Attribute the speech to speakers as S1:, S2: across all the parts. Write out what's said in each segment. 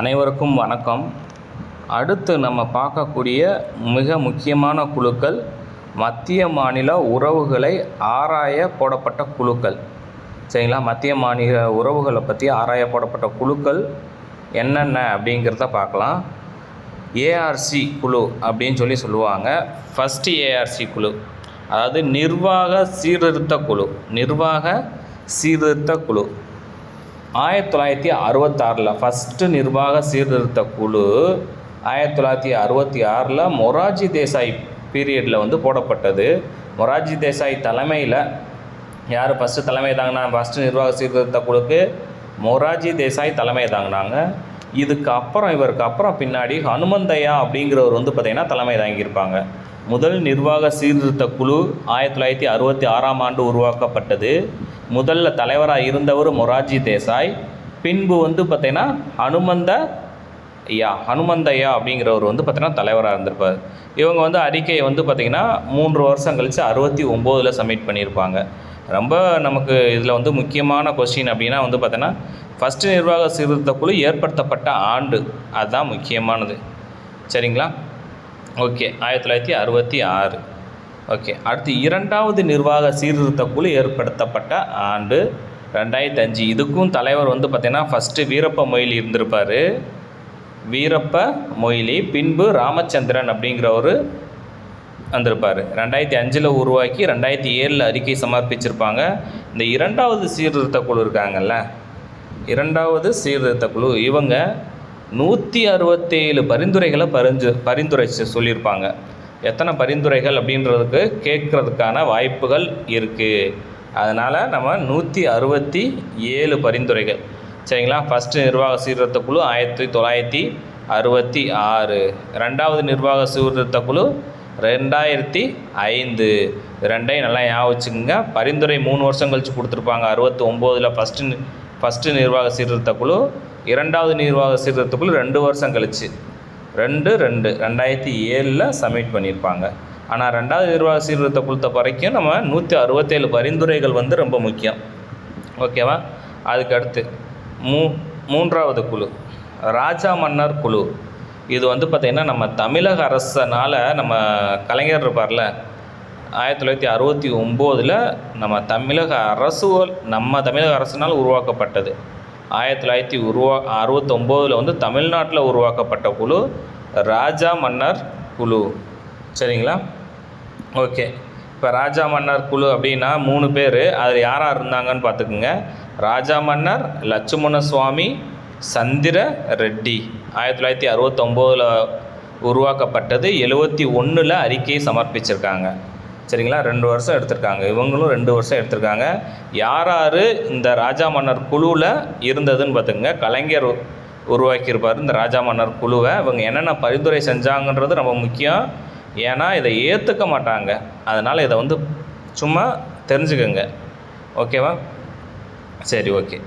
S1: அனைவருக்கும் வணக்கம். அடுத்து நம்ம பார்க்கக்கூடிய மிக முக்கியமான குழுக்கள் மத்திய மாநில உறவுகளை ஆராய போடப்பட்ட குழுக்கள். சரிங்களா? மத்திய மாநில உறவுகளை பற்றி ஆராய போடப்பட்ட குழுக்கள் என்னென்ன அப்படிங்கிறத பார்க்கலாம். ஏஆர்சி குழு அப்படின்னு சொல்லி சொல்லுவாங்க. ஃபஸ்ட்டு ஏஆர்சி குழு. அதாவது நிர்வாக சீர்திருத்த குழு. நிர்வாக சீர்திருத்த குழு. ஆயிரத்தி தொள்ளாயிரத்தி அறுபத்தாறில் ஃபஸ்ட்டு நிர்வாக சீர்திருத்த குழு ஆயிரத்தி தொள்ளாயிரத்தி அறுபத்தி ஆறில் மொரார்ஜி தேசாய் பீரியடில் வந்து போடப்பட்டது. மொரார்ஜி தேசாய் தலைமையில் யார் ஃபஸ்ட்டு தலைமை தாங்கினா? ஃபஸ்ட்டு நிர்வாக சீர்திருத்த குழுக்கு மொரார்ஜி தேசாய் தலைமை தாங்கினாங்க. இதுக்கு அப்புறம் இவருக்கு அப்புறம் பின்னாடி ஹனுமந்தையா அப்படிங்கிறவர் வந்து பார்த்திங்கன்னா தலைமை தாங்கியிருப்பாங்க. முதல் நிர்வாக சீர்திருத்த குழு ஆயிரத்தி தொள்ளாயிரத்தி அறுபத்தி ஆறாம் ஆண்டு உருவாக்கப்பட்டது. முதல்ல தலைவராக இருந்தவர் மொரார்ஜி தேசாய். பின்பு வந்து பார்த்திங்கன்னா ஹனுமந்த ஐயா ஹனுமந்தையா அப்படிங்கிறவர் வந்து பார்த்திங்கன்னா தலைவராக இருந்திருப்பார். இவங்க வந்து அறிக்கையை வந்து பார்த்திங்கன்னா மூன்று வருஷம் கழித்து அறுபத்தி ஒம்போதில் சப்மிட் பண்ணியிருப்பாங்க. ரொம்ப நமக்கு இதில் வந்து முக்கியமான கொஸ்டின் அப்படின்னா வந்து பார்த்தோன்னா ஃபஸ்ட்டு நிர்வாக சீர்திருத்த குழு ஏற்படுத்தப்பட்ட ஆண்டு. அதுதான் முக்கியமானது. சரிங்களா? ஓகே ஆயிரத்தி தொள்ளாயிரத்தி அறுபத்தி ஆறு. ஓகே அடுத்து இரண்டாவது நிர்வாக சீர்திருத்த குழு ஏற்படுத்தப்பட்ட ஆண்டு ரெண்டாயிரத்தி அஞ்சு. இதுக்கும் தலைவர் வந்து பார்த்திங்கன்னா ஃபஸ்ட்டு வீரப்ப மொய்லி இருந்திருப்பார். வீரப்ப மொய்லி பின்பு ராமச்சந்திரன் அப்படிங்கிறவர் வந்திருப்பார். ரெண்டாயிரத்தி அஞ்சில் உருவாக்கி ரெண்டாயிரத்தி ஏழில் அறிக்கை சமர்ப்பிச்சிருப்பாங்க. இந்த இரண்டாவது சீர்திருத்த குழு இருக்காங்கல்ல இரண்டாவது சீர்திருத்த குழு இவங்க நூற்றி அறுபத்தேழு பரிந்துரைகளை பரிந்து பரிந்துரைச்சு சொல்லியிருப்பாங்க. எத்தனை பரிந்துரைகள் அப்படின்றதுக்கு கேட்குறதுக்கான வாய்ப்புகள் இருக்குது அதனால் நம்ம நூற்றி அறுபத்தி ஏழு பரிந்துரைகள். சரிங்களா? ஃபஸ்ட்டு நிர்வாக சீர்திருத்த குழு ஆயிரத்தி தொள்ளாயிரத்தி அறுபத்தி ஆறு. ரெண்டாவது நிர்வாக சீர்திருத்த குழு ரெண்டாயிரத்தி ஐந்து. ரெண்டையும் நல்லா ஞாபகம் வச்சுக்கோங்க. பரிந்துரை மூணு வருஷம் கழித்து கொடுத்துருப்பாங்க. அறுபத்தி ஒம்போதில் ஃபஸ்ட்டு ஃபஸ்ட்டு நிர்வாக சீர்திருத்த குழு இரண்டாவது நிர்வாக சீர்திருத்த குழு ரெண்டு வருஷம் கழிச்சு. ரெண்டு ரெண்டு. ரெண்டாயிரத்தி ஏழில் சப்மிட் பண்ணியிருப்பாங்க. ஆனால் ரெண்டாவது நிர்வாக சீர்திருத்த குழுத்த வரைக்கும் நம்ம நூற்றி அறுபத்தேழு பரிந்துரைகள் வந்து ரொம்ப முக்கியம். ஓகேவா? அதுக்கு அடுத்து மூ மூன்றாவது குழு. ராஜா மன்னர் குழு. இது வந்து பார்த்திங்கன்னா நம்ம தமிழக அரசனால் நம்ம கலைஞர் இருப்பார்ல ஆயிரத்தி தொள்ளாயிரத்தி அறுபத்தி ஒம்போதில் நம்ம தமிழக அரசு நம்ம தமிழக அரசினால் உருவாக்கப்பட்டது. ஆயிரத்தி தொள்ளாயிரத்தி உருவா அறுபத்தொம்போதில் வந்து தமிழ்நாட்டில் உருவாக்கப்பட்ட குழு ராஜா மன்னர் குழு. சரிங்களா? ஓகே. இப்போ ராஜா மன்னர் குழு அப்படின்னா மூணு பேர். அதில் யார் இருந்தாங்கன்னு பார்த்துக்குங்க ராஜா மன்னர் லட்சுமண சுவாமி சந்திர ரெட்டி. ஆயிரத்தி தொள்ளாயிரத்தி அறுபத்தொம்போதில் உருவாக்கப்பட்டது எழுவத்தி ஒன்றில் அறிக்கையை சமர்ப்பிச்சிருக்காங்க. சரிங்களா? ரெண்டு வருஷம் எடுத்திருக்காங்க. இவங்களும் ரெண்டு வருஷம் எடுத்திருக்காங்க. யார் யார் இந்த ராஜா மன்னர் குழுவில் இருந்ததுன்னு பார்த்துங்க கலைஞர் உருவாக்கியிருப்பார் இந்த ராஜா மன்னர் குழுவை. இவங்க என்னென்ன பரிந்துரை செஞ்சாங்கன்றது ரொம்ப முக்கியம். ஏன்னா இதை ஏற்றுக்க மாட்டாங்க. அதனால் இதை வந்து சும்மா தெரிஞ்சுக்கோங்க. ஓகேவா? சரி ஓகே.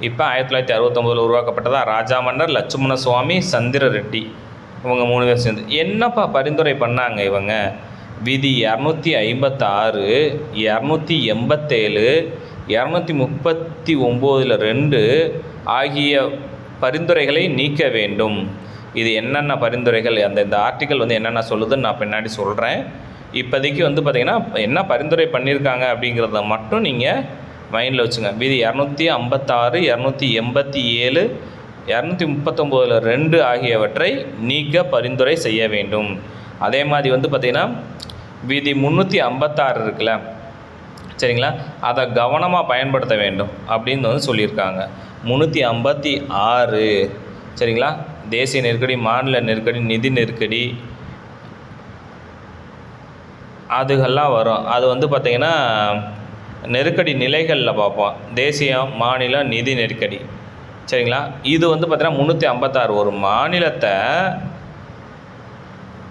S1: இப்போ ஆயிரத்தி தொள்ளாயிரத்தி அறுபத்தொம்போதில் உருவாக்கப்பட்டதா ராஜா மன்னர் லட்சுமண சுவாமி சந்திர ரெட்டி இவங்க மூணு பேர் சேர்ந்து. என்னப்பா பரிந்துரை பண்ணாங்க இவங்க? விதி இரநூத்தி ஐம்பத்தாறு இரநூத்தி எண்பத்தேழு இரநூத்தி முப்பத்தி ஒம்போதில் ரெண்டு ஆகிய பரிந்துரைகளை நீக்க வேண்டும். இது என்னென்ன பரிந்துரைகள்? அந்த இந்த ஆர்டிக்கல் வந்து என்னென்ன சொல்லுதுன்னு நான் பின்னாடி சொல்கிறேன் இப்போதைக்கு வந்து பார்த்திங்கன்னா என்ன பரிந்துரை பண்ணியிருக்காங்க அப்படிங்கிறத மட்டும் நீங்கள் மைண்டில் வச்சுங்க. விதி இரநூத்தி ஐம்பத்தாறு இரநூத்தி எண்பத்தி ஏழு இரநூத்தி முப்பத்தொம்போதில் ரெண்டு ஆகியவற்றை நீக்க பரிந்துரை செய்ய வேண்டும். அதே மாதிரி வந்து பார்த்திங்கன்னா விதி முந்நூற்றி ஐம்பத்தாறு இருக்குல்ல? சரிங்களா? அதை கவனமாக பயன்படுத்த வேண்டும் அப்படின்னு வந்து சொல்லியிருக்காங்க. முந்நூற்றி ஐம்பத்தி ஆறு சரிங்களா? தேசிய நெருக்கடி மாநில நெருக்கடி நிதி நெருக்கடி அதுகெல்லாம் வரும். அது வந்து பார்த்திங்கன்னா நெருக்கடி நிலைகளில் பார்ப்போம். தேசிய மாநில நிதி நெருக்கடி. சரிங்களா? இது வந்து பார்த்திங்கன்னா முந்நூற்றி ஐம்பத்தாறு. ஒரு மாநிலத்தை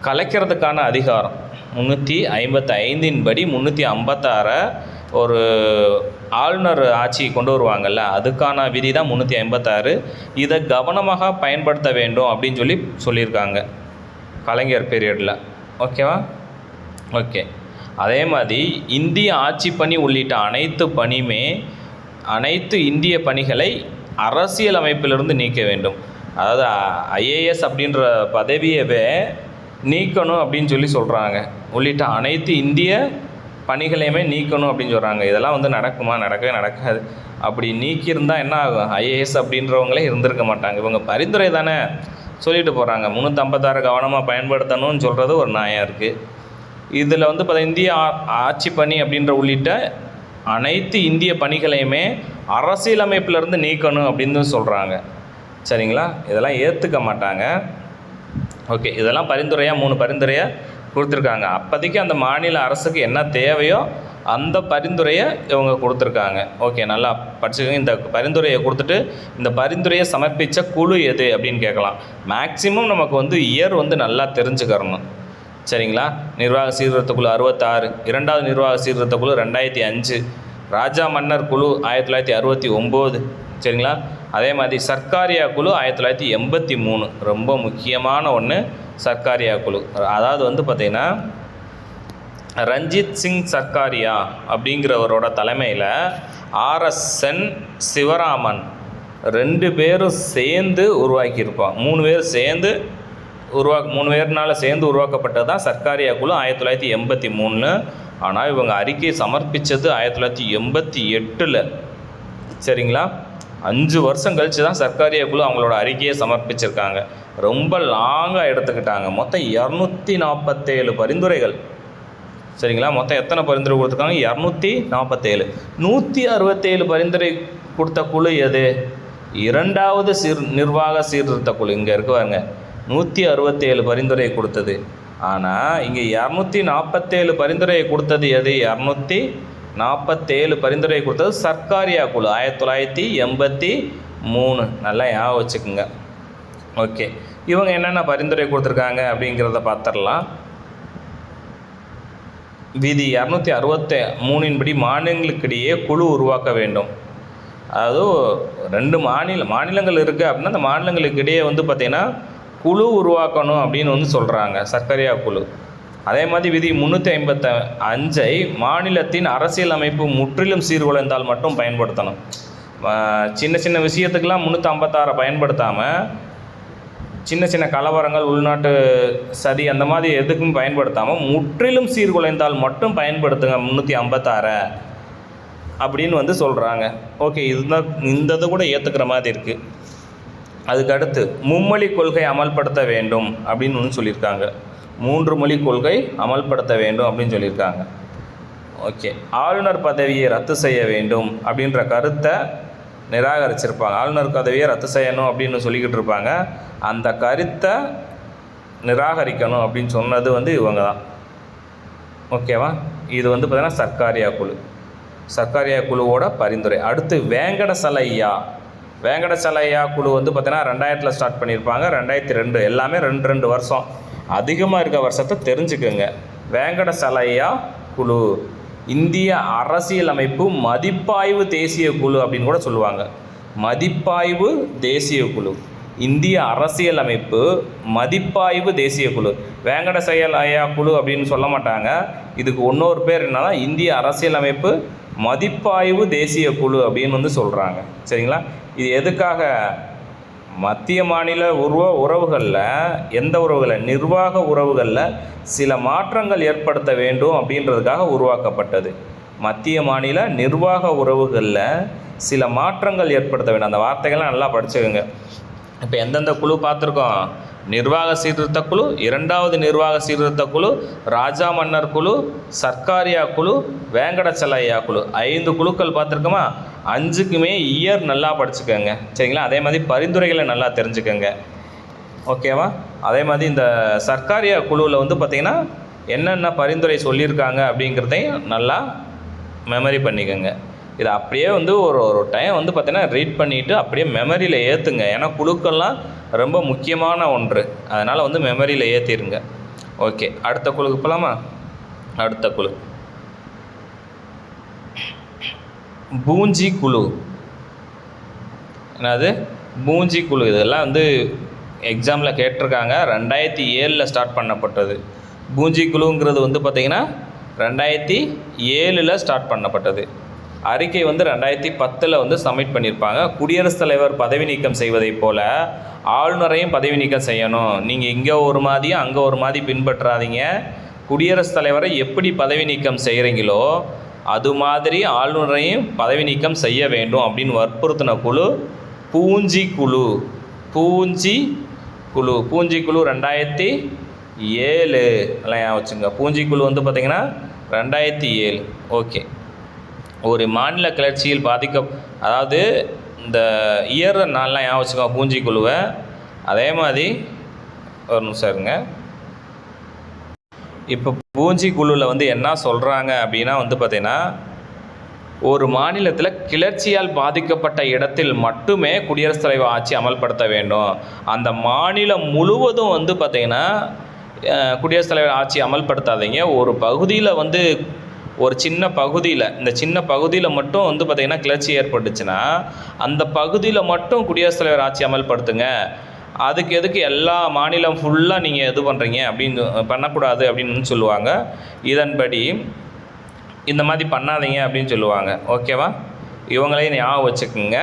S1: கலைக்கிறதுக்கான அதிகாரம். முந்நூற்றி ஐம்பத்தி ஐந்தின் படி முந்நூற்றி ஐம்பத்தாறை ஒரு ஆளுநர் ஆட்சி கொண்டு வருவாங்கல்ல அதுக்கான விதி தான் முந்நூற்றி ஐம்பத்தாறு. இதை கவனமாக பயன்படுத்த வேண்டும் அப்படின்னு சொல்லி சொல்லியிருக்காங்க கலைஞர் பீரியடில் ஓகேவா ஓகே அதே மாதிரி இந்திய ஆட்சி பணி உள்ளிட்ட அனைத்து பணியுமே அனைத்து இந்திய பணிகளை அரசியல் அமைப்பிலிருந்து நீக்க வேண்டும். அதாவது ஐஏஎஸ் அப்படின்ற பதவியவே நீக்கணும் அப்படின்னு சொல்லி சொல்கிறாங்க உள்ளிட்ட அனைத்து இந்திய பணிகளையுமே நீக்கணும் அப்படின்னு சொல்கிறாங்க இதெல்லாம் வந்து நடக்குமா? நடக்கவே நடக்காது. அப்படி நீக்கியிருந்தால் என்ன ஆகும்? ஐஏஎஸ் அப்படின்றவங்களே இருந்திருக்க மாட்டாங்க. இவங்க பரிந்துரை தானே சொல்லிட்டு போகிறாங்க முந்நூற்றம்பத்தாறு கவனமாக பயன்படுத்தணும்னு சொல்கிறது ஒரு நியாயம் இருக்குது இதில் வந்து பார்த்தா இந்திய ஆ- ஆட்சி பணி அப்படின்ற உள்ளிட்ட அனைத்து இந்திய பணிகளையுமே அரசியலமைப்பிலிருந்து நீக்கணும் அப்படின்னு சொல்கிறாங்க சரிங்களா? இதெல்லாம் ஏற்றுக்க மாட்டாங்க. ஓகே இதெல்லாம் பரிந்துரையாக மூணு பரிந்துரையாக கொடுத்துருக்காங்க. அப்போதைக்கு அந்த மாநில அரசுக்கு என்ன தேவையோ அந்த பரிந்துரையை இவங்க கொடுத்துருக்காங்க. ஓகே நல்லா படிச்சுக்கோங்க. இந்த பரிந்துரையை கொடுத்துட்டு இந்த பரிந்துரையை சமர்ப்பித்த குழு எது அப்படின்னு கேட்கலாம். மேக்சிமம் நமக்கு வந்து இயர் வந்து நல்லா தெரிஞ்சுக்கிறணும். சரிங்களா? நிர்வாக சீர்திருத்த குழு அறுபத்தாறு. இரண்டாவது நிர்வாக சீர்திருத்த குழு ரெண்டாயிரத்தி அஞ்சு. ராஜா மன்னர் குழு ஆயிரத்தி தொள்ளாயிரத்தி அறுபத்தி ஒம்பது. சரிங்களா? அதே மாதிரி சர்க்காரியா குழு ஆயிரத்தி தொள்ளாயிரத்தி எண்பத்தி மூணு. ரொம்ப முக்கியமான ஒன்று சர்க்காரியா குழு. அதாவது வந்து பார்த்திங்கன்னா ரஞ்சித் சிங் சர்க்காரியா அப்படிங்கிறவரோட தலைமையில் ஆர்எஸ்என் சிவராமன் ரெண்டு பேரும் சேர்ந்து உருவாக்கியிருப்பான் மூணு பேர் சேர்ந்து உருவா மூணு பேர்னால் சேர்ந்து உருவாக்கப்பட்டது தான் சர்க்காரியா குழு ஆயிரத்தி தொள்ளாயிரத்தி எண்பத்தி மூணு. ஆனால் இவங்க அறிக்கையை சமர்ப்பித்தது ஆயிரத்தி தொள்ளாயிரத்தி எண்பத்தி எட்டில். சரிங்களா? அஞ்சு வருஷம் கழித்து தான் சர்க்காரியா குழு அவங்களோட அறிக்கையை சமர்ப்பிச்சிருக்காங்க. ரொம்ப லாங்காக எடுத்துக்கிட்டாங்க. மொத்தம் இரநூத்தி நாற்பத்தேழு பரிந்துரைகள். சரிங்களா? மொத்தம் எத்தனை பரிந்துரை கொடுத்துருக்காங்க? இரநூத்தி நாற்பத்தேழு நூற்றி அறுபத்தேழு பரிந்துரை கொடுத்த குழு எது? இரண்டாவது சீர் நிர்வாக சீர்திருத்த குழு. இங்கே இருக்கு நூற்றி அறுபத்தேழு பரிந்துரை கொடுத்தது. ஆனால் இங்கே இரநூத்தி நாற்பத்தேழு பரிந்துரையை கொடுத்தது எது? இரநூத்தி நாற்பத்தேழு பரிந்துரை கொடுத்தது சர்க்காரியா குழு. ஆயிரத்தி தொள்ளாயிரத்தி எண்பத்தி மூணு. நல்லா ஞாபகம் வச்சுக்கோங்க. ஓகே. இவங்க என்னென்ன பரிந்துரை கொடுத்துருக்காங்க அப்படிங்கிறத பார்த்துடலாம். விதி இரநூத்தி அறுபத்தி மூணின்படி மாநிலங்களுக்கிடையே குழு உருவாக்க வேண்டும். அதாவது ரெண்டு மாநில மாநிலங்கள் இருக்குது அப்படின்னா அந்த மாநிலங்களுக்கிடையே வந்து பார்த்திங்கன்னா குழு உருவாக்கணும் அப்படின்னு வந்து சொல்கிறாங்க சர்க்கரையா குழு. அதே மாதிரி விதி முந்நூற்றி ஐம்பத்த அஞ்சை மாநிலத்தின் அரசியல் அமைப்பு முற்றிலும் சீர்குலைந்தால் மட்டும் பயன்படுத்தணும். சின்ன சின்ன விஷயத்துக்கெல்லாம் முந்நூற்றி ஐம்பத்தாறை பயன்படுத்தாமல் சின்ன சின்ன கலவரங்கள் உள்நாட்டு சதி அந்த மாதிரி எதுக்கும் பயன்படுத்தாமல் முற்றிலும் சீர்குலைந்தால் மட்டும் பயன்படுத்துங்க முந்நூற்றி ஐம்பத்தாறை அப்படின்னு வந்து சொல்கிறாங்க ஓகே இதுதான் இந்த இது கூட ஏற்றுக்கிற மாதிரி இருக்குது அதுக்கடுத்து மும்மொழி கொள்கை அமல்படுத்த வேண்டும் அப்படின்னு ஒன்று சொல்லியிருக்காங்க. மூன்று மொழி கொள்கை அமல்படுத்த வேண்டும் அப்படின்னு சொல்லியிருக்காங்க. ஓகே ஆளுநர் பதவியை ரத்து செய்ய வேண்டும் அப்படின்ற கருத்தை நிராகரிச்சிருப்பாங்க. ஆளுநர் பதவியை ரத்து செய்யணும் அப்படின்னு சொல்லிக்கிட்டு இருப்பாங்க. அந்த கருத்தை நிராகரிக்கணும் அப்படின்னு சொன்னது வந்து இவங்க தான். ஓகேவா இது வந்து பார்த்திங்கன்னா சர்க்காரியா குழு. சர்க்காரியா குழுவோட பரிந்துரை. அடுத்து வேங்கடசலையா. வேங்கடசலையா குழு வந்து பார்த்திங்கன்னா ரெண்டாயிரத்தில் ஸ்டார்ட் பண்ணியிருப்பாங்க. ரெண்டாயிரத்தி ரெண்டு. எல்லாமே ரெண்டு ரெண்டு வருஷம். அதிகமாக இருக்க வருஷத்தை தெரிஞ்சுக்கோங்க. வேங்கடசலையா குழு. இந்திய அரசியலமைப்பு மதிப்பாய்வு தேசிய குழு அப்படின்னு கூட சொல்லுவாங்க. மதிப்பாய்வு தேசிய குழு. இந்திய அரசியலமைப்பு மதிப்பாய்வு தேசிய குழு. வேங்கட செயலையா குழு அப்படின்னு சொல்ல மாட்டாங்க. இதுக்கு இன்னொரு பேர் என்னன்னா இந்திய அரசியலமைப்பு மதிப்பாய்வு தேசிய குழு அப்படின்னு வந்து சொல்கிறாங்க சரிங்களா? இது எதுக்காக மத்திய மாநில உருவ உறவுகளில் எந்த உறவுகளில்? நிர்வாக உறவுகளில் சில மாற்றங்கள் ஏற்படுத்த வேண்டும் அப்படின்றதுக்காக உருவாக்கப்பட்டது. மத்திய மாநில நிர்வாக உறவுகளில் சில மாற்றங்கள் ஏற்படுத்த வேண்டும். அந்த வார்த்தைகள்லாம் நல்லா படிச்சுக்கோங்க. இப்போ எந்தெந்த குழு பார்த்துருக்கோம். நிர்வாக சீர்திருத்த குழு இரண்டாவது நிர்வாக சீர்திருத்த குழு ராஜா மன்னர் குழு சர்க்காரியா குழு வேங்கடச்சலையா குழு. ஐந்து குழுக்கள் பார்த்துருக்கோமா? அஞ்சுக்குமே இயர் நல்லா படிச்சுக்கோங்க. சரிங்களா? அதே மாதிரி பரிந்துரைகளை நல்லா தெரிஞ்சுக்கோங்க. ஓகேவா? அதே மாதிரி இந்த சர்க்காரியா குழுவில் வந்து பார்த்திங்கன்னா என்னென்ன பரிந்துரை சொல்லியிருக்காங்க அப்படிங்கிறதையும் நல்லா மெமரி பண்ணிக்கோங்க. இதை அப்படியே வந்து ஒரு ஒரு டைம் வந்து பார்த்திங்கன்னா ரீட் பண்ணிவிட்டு அப்படியே மெமரியில் ஏற்றுங்க ஏன்னா குழுக்கள்லாம் ரொம்ப முக்கியமான ஒன்று. அதனால் வந்து மெமரியில் ஏற்றிருங்க ஓகே அடுத்த குழுக்கு போகலாமா அடுத்த குழு. பூஞ்சி குழு. என்னது? பூஞ்சி குழு. இதெல்லாம் வந்து எக்ஸாமில் கேட்டிருக்காங்க. ரெண்டாயிரத்தி ஏழில் ஸ்டார்ட் பண்ணப்பட்டது. பூஞ்சி குழுங்கிறது வந்து பார்த்திங்கன்னா ரெண்டாயிரத்தி ஏழில் ஸ்டார்ட் பண்ணப்பட்டது. அறிக்கை வந்து ரெண்டாயிரத்தி பத்தில் வந்து சப்மிட் பண்ணியிருப்பாங்க குடியரசுத் தலைவர் பதவி நீக்கம் செய்வதைப் போல் ஆளுநரையும் பதவி நீக்கம் செய்யணும். நீங்கள் இங்கே ஒரு மாதிரியும் அங்கே ஒரு மாதிரி பின்பற்றாதீங்க. குடியரசுத் தலைவரை எப்படி பதவி நீக்கம் செய்கிறீங்களோ அது மாதிரி ஆளுநரையும் பதவி நீக்கம் செய்ய வேண்டும் அப்படின்னு வற்புறுத்தின குழு பூஞ்சி குழு. பூஞ்சி குழு. பூஞ்சி குழு ரெண்டாயிரத்தி ஏழு. எல்லாம் வச்சுங்க. பூஞ்சி குழு வந்து பார்த்திங்கன்னா ரெண்டாயிரத்தி ஏழு. ஓகே. ஒரு மாநில கிளர்ச்சியில் பாதிக்க அதாவது இந்த இயற நாள்லாம் ஞாபகம் வச்சுக்கோங்க பூஞ்சி குழுவை அதே மாதிரி ஒரு நிமிஷம் இருங்க. இப்போ பூஞ்சி குழுவில் வந்து என்ன சொல்கிறாங்க அப்படின்னா வந்து பார்த்திங்கன்னா ஒரு மாநிலத்தில் கிளர்ச்சியால் பாதிக்கப்பட்ட இடத்தில் மட்டுமே குடியரசுத் தலைவர் ஆட்சி அமல்படுத்த வேண்டும். அந்த மாநிலம் முழுவதும் வந்து பார்த்திங்கன்னா குடியரசுத் தலைவர் ஆட்சி அமல்படுத்தாதீங்க. ஒரு பகுதியில் வந்து ஒரு சின்ன பகுதியில் இந்த சின்ன பகுதியில் மட்டும் வந்து பார்த்திங்கன்னா கிளர்ச்சி ஏற்பட்டுச்சுன்னா அந்த பகுதியில் மட்டும் குடியரசுத் தலைவர் ஆட்சி அமல்படுத்துங்க. அதுக்கு எதுக்கு எல்லா மாநிலம் ஃபுல்லாக நீங்கள் இது பண்ணுறீங்க அப்படின்னு பண்ணக்கூடாது அப்படின்னு சொல்லுவாங்க. இதன்படி இந்த மாதிரி பண்ணாதீங்க அப்படின்னு சொல்லுவாங்க. ஓகேவா இவங்களையும் ஞாபகம் வச்சுக்கோங்க.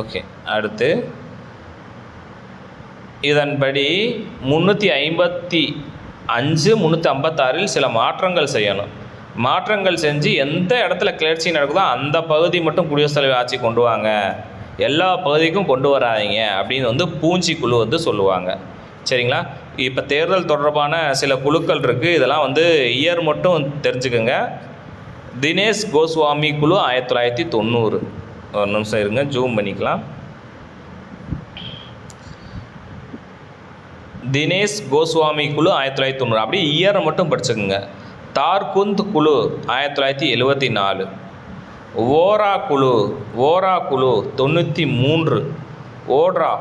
S1: ஓகே அடுத்து. இதன்படி முந்நூற்றி ஐம்பத்தி அஞ்சு முந்நூற்றி ஐம்பத்தாறில் சில மாற்றங்கள் செய்யணும். மாற்றங்கள் செஞ்சு எந்த இடத்துல கிளர்ச்சி நடக்குதோ அந்த பகுதி மட்டும் குடியரசுத் தலைவர் ஆட்சி கொண்டு வாங்க. எல்லா பகுதிக்கும் கொண்டு வராதீங்க அப்படின்னு வந்து பூஞ்சி குழு வந்து சொல்லுவாங்க. சரிங்களா? இப்போ தேர்தல் தொடர்பான சில குழுக்கள் இருக்குது இதெல்லாம் வந்து இயர் மட்டும் தெரிஞ்சுக்கோங்க. தினேஷ் கோஸ்வாமி குழு ஆயிரத்தி தொள்ளாயிரத்தி தொண்ணூறு. ஒரு நிமிஷம் இருங்க ஜூம் பண்ணிக்கலாம். தினேஷ் கோஸ்வாமி குழு ஆயிரத்தி தொள்ளாயிரத்தி தொண்ணூறு. அப்படியே இயரை மட்டும் படிச்சுக்கோங்க. தார்குந்த் குழு ஆயிரத்தி தொள்ளாயிரத்தி எழுபத்தி நாலு. ஓரா குழு ஓரா குழு தொண்ணூற்றி மூன்று. ஓட்ரா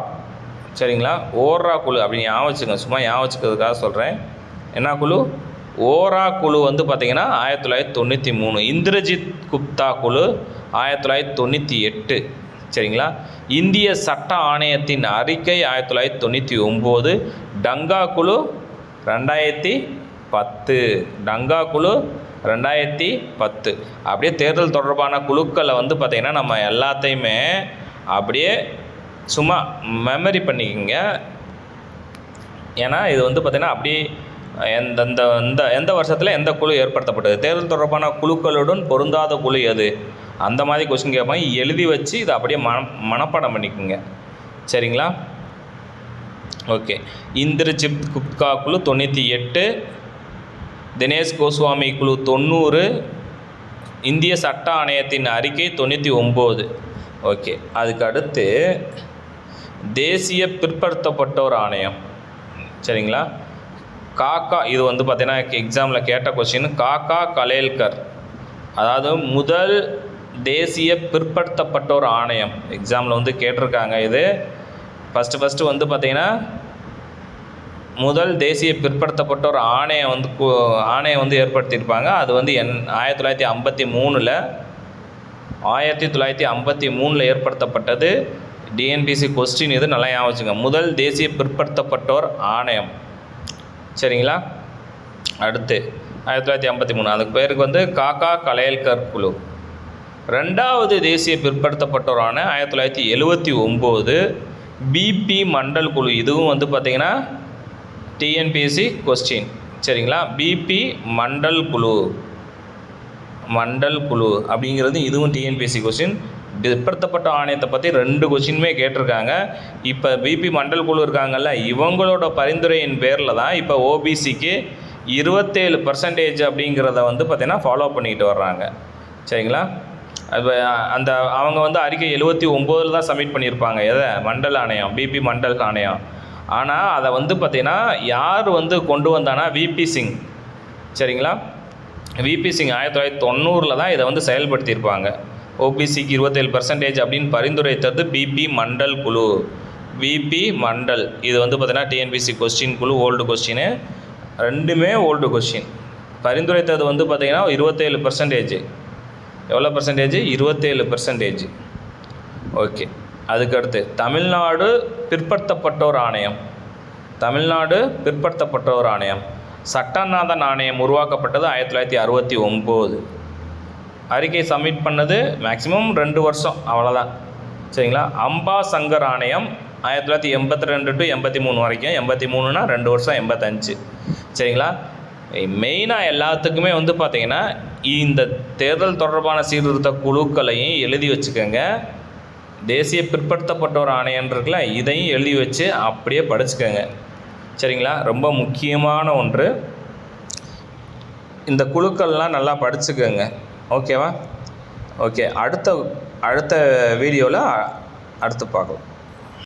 S1: சரிங்களா? ஓரா குழு அப்படின்னு ஞாபகம் வச்சுங்க சும்மா ஞாபகம் வச்சுக்கிறதுக்காக சொல்கிறேன் என்ன குழு? ஓரா குழு வந்து பார்த்திங்கன்னா ஆயிரத்தி தொள்ளாயிரத்தி தொண்ணூற்றி மூணு. இந்திரஜித் குப்தா குழு ஆயிரத்தி தொள்ளாயிரத்தி தொண்ணூற்றி எட்டு. சரிங்களா? இந்திய சட்ட ஆணையத்தின் அறிக்கை ஆயிரத்தி தொள்ளாயிரத்தி தொண்ணூற்றி ஒம்பது. டங்கா குழு ரெண்டாயிரத்தி பத்து. டங்கா குழு ரெண்டாயிரத்தி பத்து. அப்படியே தேர்தல் தொடர்பான குழுக்களை வந்து பார்த்திங்கன்னா நம்ம எல்லாத்தையுமே அப்படியே சும்மா மெமரி பண்ணிக்கோங்க. ஏன்னா இது வந்து பார்த்திங்கன்னா அப்படியே எந்த இந்த எந்த வருஷத்தில் எந்த குழு ஏற்படுத்தப்பட்டது? தேர்தல் தொடர்பான குழுக்களுடன் பொருந்தாத குழு எது? அந்த மாதிரி கொஸ்டின் கேட்பாங்க. எழுதி வச்சு இதை அப்படியே மன மனப்பாடம் பண்ணிக்கோங்க. சரிங்களா? ஓகே. இந்திரஜித் குப்கா குழு தொண்ணூற்றி எட்டு தினேஷ் கோஸ்வாமி குழு தொண்ணூறு இந்திய சட்ட ஆணையத்தின் அறிக்கை தொண்ணூற்றி ஒம்பது. ஓகே. அதுக்கு அடுத்து தேசிய பிற்படுத்தப்பட்டோர் ஆணையம். சரிங்களா? காக்கா இது வந்து பார்த்திங்கன்னா எக்ஸாமில் கேட்ட கொஸ்டின் காக்கா கலேல்கர். அதாவது முதல் தேசிய பிற்படுத்தப்பட்டோர் ஆணையம். எக்ஸாமில் வந்து கேட்டிருக்காங்க இது. ஃபஸ்ட்டு ஃபஸ்ட்டு வந்து பார்த்திங்கன்னா முதல் தேசிய பிற்படுத்தப்பட்டோர் ஆணையம் வந்து ஆணையை ஆணையம் வந்து ஏற்படுத்தியிருப்பாங்க. அது வந்து என் ஆயிரத்தி தொள்ளாயிரத்தி ஐம்பத்தி மூணில் ஆயிரத்தி தொள்ளாயிரத்தி ஐம்பத்தி மூணில் ஏற்படுத்தப்பட்டது. டிஎன்பிசி கொஸ்டின் இது நல்லா ஞாபகம் முதல் தேசிய பிற்படுத்தப்பட்டோர் ஆணையம். சரிங்களா? அடுத்து ஆயிரத்தி தொள்ளாயிரத்தி ஐம்பத்தி மூணு. அதுக்கு பேருக்கு வந்து காக்கா கலையல்கர் குழு. ரெண்டாவது தேசிய பிற்படுத்தப்பட்டோரான ஆயிரத்தி தொள்ளாயிரத்தி எழுவத்தி ஒம்பது பிபி மண்டல் குழு. இதுவும் வந்து பார்த்திங்கன்னா டிஎன்பிஎஸ்சி கொஸ்டின் சரிங்களா? பிபி மண்டல் குழு. மண்டல் குழு அப்படிங்கிறது இதுவும் டிஎன்பிஎஸ்சி கொஸ்டின் பிற்படுத்தப்பட்ட ஆணையத்தை பற்றி ரெண்டு கொஸ்டினுமே கேட்டிருக்காங்க. இப்போ பிபி மண்டல் குழு இருக்காங்கல்ல இவங்களோட பரிந்துரையின் பேரில் தான் இப்போ ஓபிசிக்கு இருபத்தேழு பர்சன்டேஜ் அப்படிங்கிறத வந்து பார்த்திங்கன்னா ஃபாலோ பண்ணிக்கிட்டு வர்றாங்க. சரிங்களா? இப்போ அந்த அவங்க வந்து அறிக்கை எழுபத்தி ஒம்போதில் தான் சப்மிட் பண்ணியிருப்பாங்க. எதை? மண்டல் ஆணையம் பிபி மண்டல் ஆணையம். ஆனால் அதை வந்து பார்த்திங்கன்னா யார் வந்து கொண்டு வந்தானா விபி சிங். சரிங்களா? விபி சிங் ஆயிரத்தி தொள்ளாயிரத்தி தொண்ணூறில் தான் இதை வந்து செயல்படுத்தியிருப்பாங்க. ஓபிசிக்கு இருபத்தேழு பர்சன்டேஜ் அப்படின்னு பரிந்துரைத்தது பிபி மண்டல் குழு. விபி மண்டல். இது வந்து பார்த்தீங்கன்னா டிஎன்பிசி கொஸ்டின் குழு ஓல்டு கொஸ்டின் ரெண்டுமே ஓல்டு கொஸ்டின் பரிந்துரைத்தது வந்து பார்த்திங்கன்னா இருபத்தேழு பர்சன்டேஜ் எவ்வளோ பர்சன்டேஜ் இருபத்தேழு பர்சன்டேஜ் ஓகே அதுக்கடுத்து தமிழ்நாடு பிற்படுத்தப்பட்டோர் ஆணையம். தமிழ்நாடு பிற்படுத்தப்பட்டோர் ஆணையம். சட்டநாதன் ஆணையம் உருவாக்கப்பட்டது ஆயிரத்தி தொள்ளாயிரத்தி அறுபத்தி ஒம்பது. அறிக்கை சப்மிட் பண்ணது மேக்ஸிமம் ரெண்டு வருஷம் அவ்வளோதான் சரிங்களா? அம்பா சங்கர் ஆணையம் ஆயிரத்தி தொள்ளாயிரத்தி எண்பத்தி ரெண்டு டு எண்பத்தி மூணு வரைக்கும். எண்பத்தி மூணுனா ரெண்டு வருஷம் எண்பத்தஞ்சு. சரிங்களா? மெயினாக எல்லாத்துக்குமே வந்து பார்த்திங்கன்னா இந்த தேர்தல் தொடர்பான சீர்திருத்த குழுக்களையும் எழுதி வச்சுக்கோங்க. தேசிய பிற்படுத்தப்பட்டோர் ஆணையம் இருக்குல்ல இதையும் எழுதி வச்சு அப்படியே படிச்சுக்கோங்க. சரிங்களா? ரொம்ப முக்கியமான ஒன்று. இந்த குழுக்கள்லாம் நல்லா படிச்சுக்கோங்க. ஓகேவா? ஓகே அடுத்த அடுத்த வீடியோவில் அடுத்து பார்க்கலாம்.